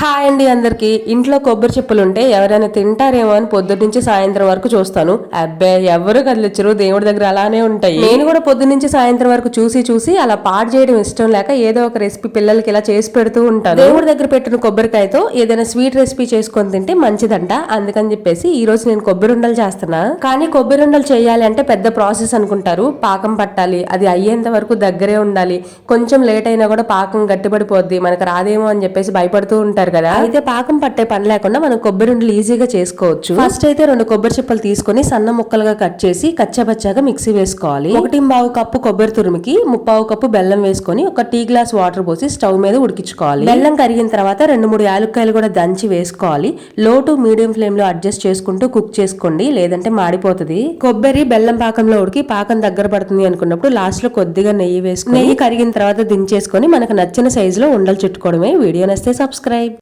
Hi అండి అందరికి. ఇంట్లో కొబ్బరి చెప్పులు ఉంటే ఎవరైనా తింటారేమో అని పొద్దున్నుంచి సాయంత్రం వరకు చూస్తాను. అబ్బే ఎవరు కదిలిచ్చరు. దేవుడి దగ్గర అలానే ఉంటాయి. నేను కూడా పొద్దున్నుంచి సాయంత్రం వరకు చూసి చూసి అలా పాడు చేయడం ఇష్టం లేక ఏదో ఒక రెసిపీ పిల్లలకి ఇలా చేసి పెడుతూ ఉంటాను. దేవుడి దగ్గర పెట్టిన కొబ్బరికాయతో ఏదైనా స్వీట్ రెసిపీ చేసుకొని తింటే మంచిదంట. అందుకని చెప్పేసి ఈ రోజు నేను కొబ్బరి ఉండలు చేస్తున్నా. కానీ కొబ్బరి ఉండలు చేయాలి అంటే పెద్ద ప్రాసెస్ అనుకుంటారు. పాకం పట్టాలి. అది అయ్యేంత వరకు దగ్గరే ఉండాలి. కొంచెం లేట్ అయినా కూడా పాకం గట్టిపడిపోద్ది. మనకు రాదేమో అని చెప్పేసి భయపడుతూ ఉంటారు. కదా? అయితే పాకం పట్టే పని లేకుండా మనం కొబ్బరి ఉండలు ఈజీగా చేసుకోవచ్చు. ఫస్ట్ అయితే రెండు కొబ్బరి చిప్పలు తీసుకొని సన్న ముక్కలుగా కట్ చేసి కచ్చబచ్చాగా మిక్సీ వేసుకోవాలి. ఒకటి బావు కప్పు కొబ్బరి తురుముకి ముప్పావు కప్పు బెల్లం వేసుకొని ఒక టీ గ్లాస్ వాటర్ పోసి స్టవ్ మీద ఉడికించుకోవాలి. బెల్లం కరిగిన తర్వాత రెండు మూడు యాలక్కాయలు కూడా దంచి వేసుకోవాలి. లో టు మీడియం ఫ్లేమ్లో అడ్జస్ట్ చేసుకుంటూ కుక్ చేసుకోండి లేదంటే మాడిపోతుంది. కొబ్బరి బెల్లం పాకంలో ఉడికి పాకం దగ్గర పడుతుంది అనుకున్నప్పుడు లాస్ట్లో కొద్దిగా నెయ్యి వేసుకుని నెయ్యి కరిగిన తర్వాత దించేసుకొని మనకు నచ్చిన సైజులో ఉండలు చుట్టుకోవడమే. Video నస్తే subscribe.